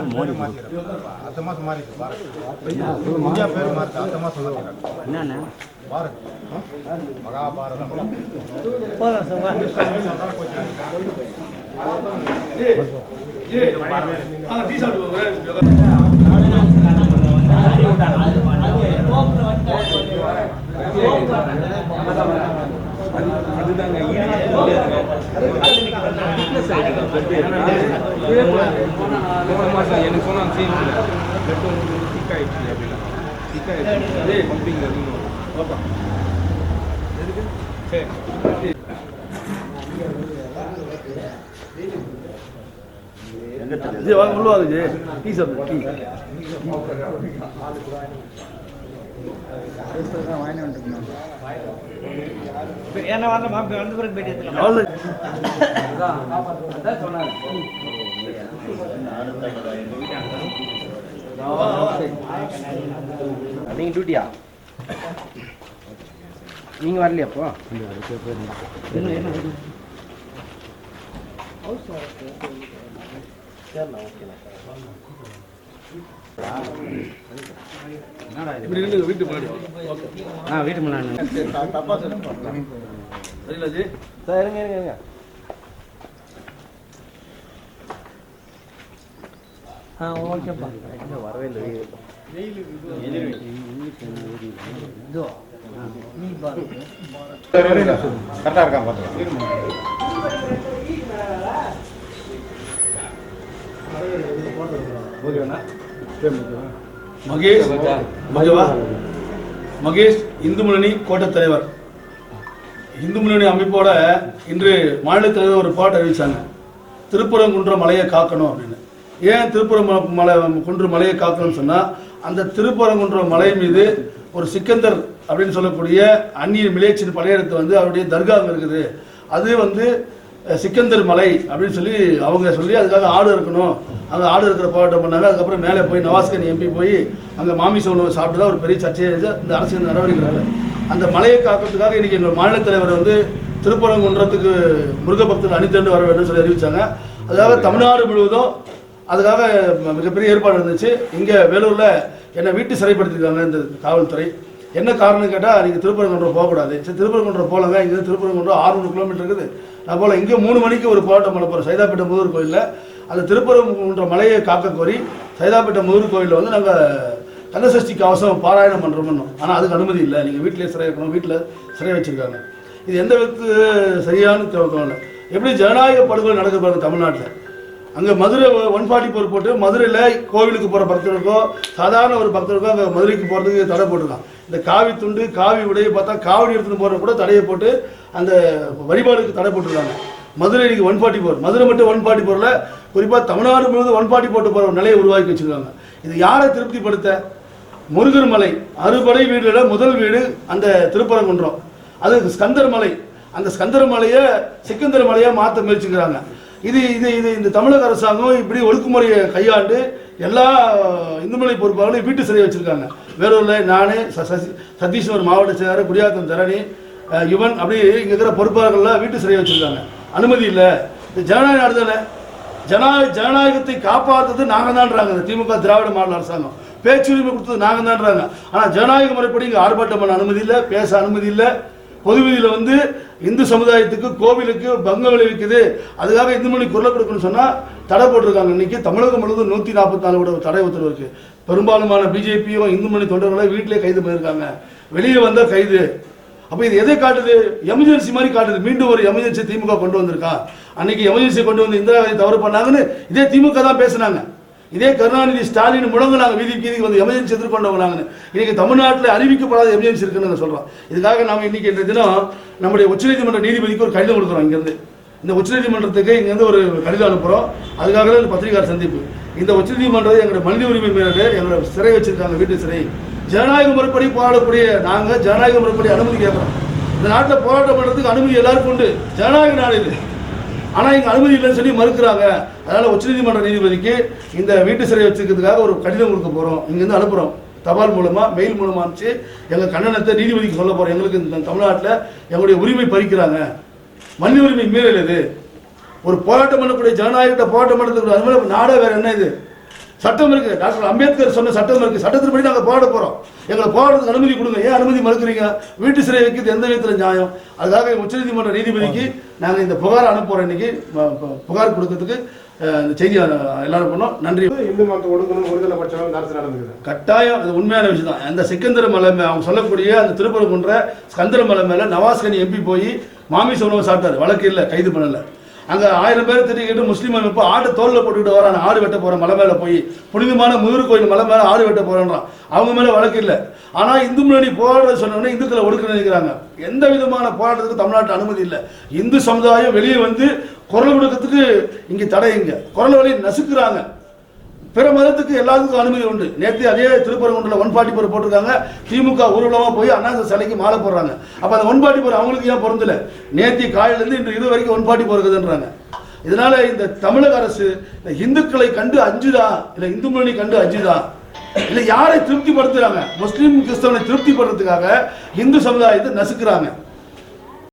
அடுத்த மாசம் மாறி இந்தியா பேர் மாறுது, அடுத்த மாசம் சொல்லுவாங்க. மகாபாரதம் எனக்கு சொன்னாங்க சரி பிளட் அப்படின்னா அதே பம்பிங் சரி ஜி வாங்க உள்ள வாங்க ஜி டீ சாப்பிடு டீ. என்ன வரல மாப்பி வந்து பிறகு பேட்டி எடுத்துக்கலாம். அவ்வளோ நீங்கள் டியூட்டியா நீங்கள் வரலையா அப்போ? இப்படி நில்லுங்க வீட்டு முன்னாடி ஆ வீட்டு முன்னாடி தப்பா சொல்லுங்க சரிங்களா ஜி சார் இருங்க இருங்க இருங்க. ஆ ஓகேப்பா. இன்னும் வரவே இல்லை இதோ நீ பாருங்க மகேஷ் மகவா மகேஷ் இந்து முன்னணி கோட்டத் தலைவர். இந்து முன்னணி அமைப்போட இன்று மாநில தலைவர் ஒரு பாட்டு அறிவிச்சாங்க. திருப்புறங்குன்ற மலையை காக்கணும் அப்படின்னு. ஏன் திருப்புற மலை குன்று மலையை காக்கணும்னு சொன்னால் அந்த திருப்பரங்குன்ற மலை மீது ஒரு சிக்கந்தர் அப்படின்னு சொல்லக்கூடிய அந்நிய மிலேச்சின் படையெடுத்து வந்து அவருடைய தர்கா இருக்குது. அது வந்து சிக்கந்தர் மலை அப்படின்னு சொல்லி அவங்க சொல்லி அதுக்காக ஆடு இருக்கணும். அங்கே ஆடு இருக்கிற போராட்டம் பண்ணாங்க. அதுக்கப்புறம் மேலே போய் நவாஸ்கன் எம்பி போய் அங்கே மாமிச உணவு சாப்பிட்டு தான் ஒரு பெரிய சர்ச்சையை எழுதி இந்த அரசியல் நடவடிக்கைகள் அந்த மலையை காக்கிறதுக்காக இன்றைக்கி எங்கள் மாநில தலைவர் வந்து திருப்பரங்குன்றத்துக்கு முருக பக்தர்கள் அணித்தண்டு வர வேண்டும் சொல்லி அறிவித்தாங்க அதுக்காக தமிழ்நாடு முழுவதும் அதுக்காக மிகப்பெரிய ஏற்பாடு இருந்துச்சு. இங்கே வேலூரில் என்னை வீட்டு சிறைப்படுத்திருக்காங்க இந்த காவல்துறை. என்ன காரணம் கேட்டால் நீங்கள் திருப்பரங்குன்றம் போகக்கூடாது. சரி திருப்பரங்குன்றம் போகலங்க இங்கே திருப்பரங்குன்றம் 600 கிலோமீட்டர் இருக்குது. நான் போகல இங்கே மூணு மணிக்கு ஒரு போராட்டம் பண்ண போகிறோம் சைதாப்பேட்டை முருகர் கோயிலில். அந்த திருப்பரங்குன்ற மலையை காக்க கோரி சைதாப்பேட்டை முருகர் கோயிலில் வந்து நாங்கள் கந்தசஷ்டி கவசம் பாராயணம் பண்ணுறோம்னு ஆனால் அதுக்கு அனுமதி இல்லை. நீங்கள் வீட்டிலே சிறை வைக்கணும் வீட்டில் சிறை வச்சுருக்காங்க. இது எந்த விதத்து சரியான தோணல. எப்படி ஜனநாயக படுகொலை நடக்கப்படுது தமிழ்நாட்டில். அங்கே மதுரை ஒன் ஃபார்ட்டி ஃபோர் போட்டு மதுரையில் கோவிலுக்கு போகிற பக்தர்களுக்கோ சாதாரண ஒரு பக்தருக்கோ அங்கே மதுரைக்கு போகிறதுக்கு தடை போட்டுருக்கான் இந்த காவி துண்டு காவி உடையை பார்த்தா காவடி எடுத்துன்னு போகிற கூட தடையை போட்டு அந்த வழிபாடுக்கு தடை போட்டுருக்காங்க. மதுரை இன்னைக்கு ஒன் ஃபார்ட்டி ஃபோர் மதுரை மட்டும் ஒன் ஃபார்ட்டி ஃபோரில் குறிப்பாக தமிழ்நாடு முழுவதும் ஒன் ஃபார்ட்டி போட்டு போகிற ஒரு நிலையை உருவாக்கி வச்சிருக்காங்க. இது யாரை திருப்திப்படுத்த? முருகர் மலை. அறுபடை வீடுல முதல் வீடு அந்த திருப்பரங்குன்றம். அது ஸ்கந்தர் மலை. அந்த ஸ்கந்தர் மலையை சிக்கந்தர் மலையை மாற்ற முயற்சிக்கிறாங்க. இது இது இது இந்த தமிழக அரசாங்கம் இப்படி ஒழுக்குமுறையை கையாண்டு எல்லா இந்துமலை பொறுப்பாளர்களும் வீட்டு சிறை வச்சிருக்காங்க. வேலூரில் நானே ச- சசி- சதீஸ்வர் மாவட்ட செயலாளர் குடியாத்தம் தரணி யுவன் அப்படி இங்கே இருக்கிற பொறுப்பாளர்கள்லாம் வீட்டு சிறை வச்சிருக்காங்க. அனுமதி இல்லை. இந்த ஜனநாயக நடத்தலை ஜனா ஜனநாயக ஜனநாயகத்தை காப்பாற்றுறது நாங்கள் தான்றாங்க திமுக திராவிட மாநில அரசாங்கம். பேச்சுரிமை கொடுத்தது நாங்கள் தான்றாங்க ஆனால் ஜனநாயக முறைப்படி இங்கே ஆர்ப்பாட்டம் பண்ண அனுமதி இல்லை பேச அனுமதி இல்லை. பொது வீதியில் வந்து இந்து சமுதாயத்துக்கு கோவிலுக்கு பங்கம் விளைவிக்குது அதுக்காக இந்து மொழி குரல் கொடுக்கணும்னு சொன்னால் தடை போட்டிருக்காங்க. இன்னைக்கு தமிழகம் முழுவதும் நூற்றி நாற்பத்தி நாலு தடை உத்தரவு இருக்குது பெரும்பாலுமான பிஜேபியும் இந்து மொழி தொண்டர்களை வீட்டிலே கைது பண்ணியிருக்காங்க. வெளியே வந்தால் கைது. அப்போ இது எதை காட்டுது? எமர்ஜென்சி மாதிரி காட்டுது. மீண்டும் ஒரு எமர்ஜென்சி திமுக கொண்டு வந்திருக்கா அன்னைக்கு எமர்ஜென்சி கொண்டு வந்து இந்திரா காந்தி தவறு பண்ணாங்கன்னு இதே திமுக தான் பேசுனாங்க. இதே கருணாநிதி ஸ்டாலின் முழங்கினாங்க வீதி வீதிக்கு வந்து எமர்ஜென்சி எதிர்கொண்டவங்க நாங்கள் இன்னைக்கு தமிழ்நாட்டில் அறிவிக்கப்படாத எமர்ஜென்சி இருக்குன்னு நான் சொல்கிறோம் இதுக்காக நாம் இன்னைக்கு இன்றைய தினம் நம்முடைய உச்சநீதிமன்ற நீதிபதிக்கு ஒரு கடிதம் கொடுக்குறோம் இங்கேருந்து. இந்த உச்சநீதிமன்றத்துக்கு இங்கேருந்து ஒரு கடிதம் அனுப்புகிறோம் அதுக்காக தான் இந்த பத்திரிகார் சந்திப்பு. இந்த உச்சநீதிமன்றம் எங்களுடைய மனித உரிமை மீறல் எங்களை சிறை வச்சிருக்காங்க வீட்டு சிறை. ஜனநாயக முறைப்படி போராடக்கூடிய நாங்கள் ஜனநாயக முறைப்படி அனுமதி கேட்குறோம். இந்த நாட்டில் போராட்டம் பண்ணுறதுக்கு அனுமதி எல்லாருக்கும் உண்டு. ஜனநாயக நாடு ஆனால் இங்கே அனுமதி இல்லைன்னு சொல்லி மறுக்கிறாங்க. அதனால் உச்சநீதிமன்ற நீதிபதிக்கு இந்த வீட்டு சிறை வச்சுக்கிறதுக்காக ஒரு கடிதம் கொடுக்க போகிறோம் இங்கேருந்து அனுப்புகிறோம் தபால் மூலமாக மெயில் மூலமாக அனுப்பிச்சு எங்கள் கண்டனத்தை நீதிபதிக்கு சொல்ல போகிறோம் எங்களுக்கு இந்த தமிழ்நாட்டில் எங்களுடைய உரிமை பறிக்கிறாங்க. மனித உரிமை மீறல் இது. ஒரு போராட்டம் பண்ணக்கூடிய ஜனநாயகத்தை போராட்டம் பண்ணுறதுக்கு அது மாதிரி நாடே வேறு என்ன இது? சட்டம் இருக்கு டாக்டர் அம்பேத்கர் சொன்ன சட்டம் இருக்கு சட்டத்தின்படி நாங்கள் போராட போறோம். எங்களை போராட்டத்துக்கு அனுமதி கொடுங்க. ஏன் அனுமதி மறுக்கிறீங்க? வீட்டு சிறை வைக்கிறது எந்த விதத்தில் நியாயம்? அதுக்காக உச்சநீதிமன்ற நீதிபதிக்கு நாங்கள் இந்த புகார் அனுப்புறோம் இன்னைக்கு. புகார் கொடுக்கறதுக்கு இந்த செய்தியை எல்லாரும் பண்ணோம். நன்றி. இந்து மதத்தை ஒடுக்கணும்? ஒருதலை பட்சம் இந்த அரசு நடந்துக்குது. கட்டாயம் அது உண்மையான விஷயம் தான் அந்த சிக்கந்தர மலை அவங்க சொல்லக்கூடிய அந்த திருப்பரங்குன்ற ஸ்கந்தர மலை மேல நவாஸ்கனி எம்பி போய் மாமிச உணவு சாப்பிட்டாரு. வழக்கு இல்லை கைது பண்ணல. அங்கே ஆயிரம் பேர் திட்டிக்கிட்டு முஸ்லீம் அமைப்பு ஆடு தோல்ல போட்டுக்கிட்டு வரான் ஆடு வெட்ட போகிறேன் மலை மேலே போய். புனிதமான முதிர் கோயில் மலை மேலே ஆடு வெட்ட போகிறேன்றான் அவங்க மேலே வழக்கு இல்லை. ஆனால் இந்து முன்னணி போராட சொன்னோடனே இந்துக்களை ஒடுக்க நினைக்கிறாங்க. எந்த விதமான போராட்டத்துக்கு தமிழ்நாட்டு அனுமதி இல்லை. இந்து சமுதாயம் வெளியே வந்து குரல் கொடுக்கறதுக்கு இங்கே தடை இங்கே. குரல் வழி நசுக்கிறாங்க. பிற மதத்துக்கு எல்லாத்துக்கும் அனுமதி உண்டு. நேற்று அதே திருப்பரங்குன்றில் ஒன் ஃபார்ட்டி ஃபோர் போட்டிருக்காங்க. திமுக ஊர்வலமாக போய் அண்ணா சிலைக்கு மாலை போடுறாங்க. அப்போ அந்த ஒன் ஃபார்ட்டி ஃபோர் அவங்களுக்கு ஏன் பொருந்தல? நேற்று காலையிலேருந்து இன்று இது வரைக்கும் ஒன் ஃபார்ட்டி ஃபோர் இருக்குதுன்றாங்க. இதனால இந்த தமிழக அரசு இந்த இந்துக்களை கண்டு அஞ்சுதா? இல்லை இந்து முன்னணி கண்டு அஞ்சுதா? இல்லை யாரை திருப்திப்படுத்துறாங்க? முஸ்லீம் கிறிஸ்தவனை திருப்திப்படுறதுக்காக இந்து சமுதாயத்தை நசுக்கிறாங்க.